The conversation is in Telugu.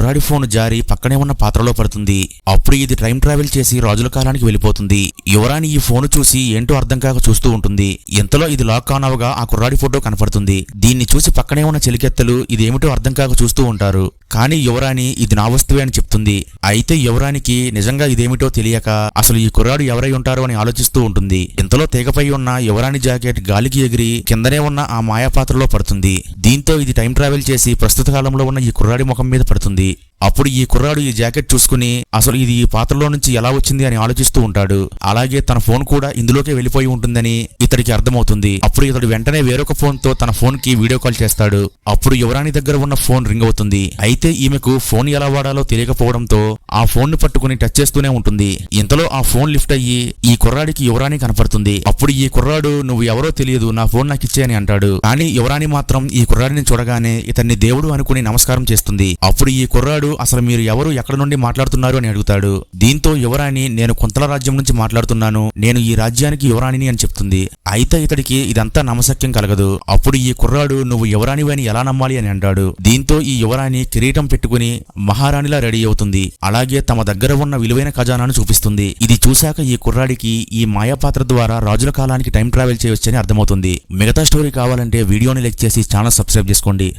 కుర్రాడి ఫోన్ జారి పక్కనే ఉన్న పాత్రలో పడుతుంది. అప్పుడు ఇది టైం ట్రావెల్ చేసి రాజుల కాలానికి వెళ్ళిపోతుంది. యువరాణి ఈ ఫోన్ చూసి ఏంటో అర్థం కాక చూస్తూ ఉంటుంది. ఇంతలో ఇది లాక్ ఆన్ అవగా ఆ కుర్రాడి ఫోటో కనపడుతుంది. దీన్ని చూసి పక్కనే ఉన్న చెలికెత్తలు ఇదేమిటో అర్థం కాక చూస్తూ ఉంటారు. కానీ యువరాణి ఇది నా వస్తువే అని చెప్తుంది. అయితే యువరానికి నిజంగా ఇదేమిటో తెలియక అసలు ఈ కుర్రాడు ఎవరై ఉంటారో అని ఆలోచిస్తూ ఉంటుంది. ఇంతలో తీగపై ఉన్న యువరాణి జాకెట్ గాలికి ఎగిరి కిందనే ఉన్న ఆ మాయా పాత్రలో పడుతుంది. దీంతో ఇది టైం ట్రావెల్ చేసి ప్రస్తుత కాలంలో ఉన్న ఈ కుర్రాడి ముఖం మీద పడుతుంది. అప్పుడు ఈ కుర్రాడు ఈ జాకెట్ చూసుకుని అసలు ఇది ఈ పాత్రలో నుంచి ఎలా వచ్చింది? అని ఆలోచిస్తూ ఉంటాడు. అలాగే తన ఫోన్ కూడా ఇందులోకే వెళ్ళిపోయి ఉంటుందని ఇతడికి అర్థమవుతుంది. అప్పుడు ఇతడు వెంటనే వేరొక ఫోన్తో తన ఫోన్కి వీడియో కాల్ చేస్తాడు. అప్పుడు యువరాణి దగ్గర ఉన్న ఫోన్ రింగ్ అవుతుంది. అయితే ఈమెకు ఫోన్ ఎలా వాడాలో తెలియకపోవడంతో ఆ ఫోన్ను పట్టుకుని టచ్ చేస్తూనే ఉంటుంది. ఇంతలో ఆ ఫోన్ లిఫ్ట్ అయ్యి ఈ కుర్రాడికి యువరాణి కనపడుతుంది. అప్పుడు ఈ కుర్రాడు నువ్వు ఎవరో తెలియదు నా ఫోన్ నాకు ఇచ్చే అని అంటాడు. కానీ యువరాణి మాత్రం ఈ కుర్రాడిని చూడగానే ఇతన్ని దేవుడు అనుకుని నమస్కారం చేస్తుంది. అప్పుడు ఈ కుర్రాడు అసలు మీరు ఎవరు ఎక్కడ నుండి మాట్లాడుతున్నారు అని అడుగుతాడు. దీంతో యువరాణి నేను కుంతల రాజ్యం నుంచి మాట్లాడుతున్నాను. నేను ఈ రాజ్యానికి యువరాణిని అని చెప్తుంది. అయితే ఇతడికి ఇదంతా నమసక్యం కలగదు. అప్పుడు ఈ కుర్రాడు నువ్వు యువరాణివని ఎలా నమ్మాలి? అని అంటాడు. దీంతో ఈ యువరాణి కిరీటం పెట్టుకుని మహారాణిలా రెడీ అవుతుంది. అలాగే తమ దగ్గర ఉన్న విలువైన ఖజానాను చూపిస్తుంది. ఇది చూశాక ఈ కుర్రాడికి ఈ మాయాపాత్ర ద్వారా రాజుల కాలానికి టైం ట్రావెల్ చేయవచ్చని అర్థమవుతుంది. మిగతా స్టోరీ కావాలంటే వీడియోని లైక్ చేసి ఛానల్ సబ్స్క్రైబ్ చేసుకోండి.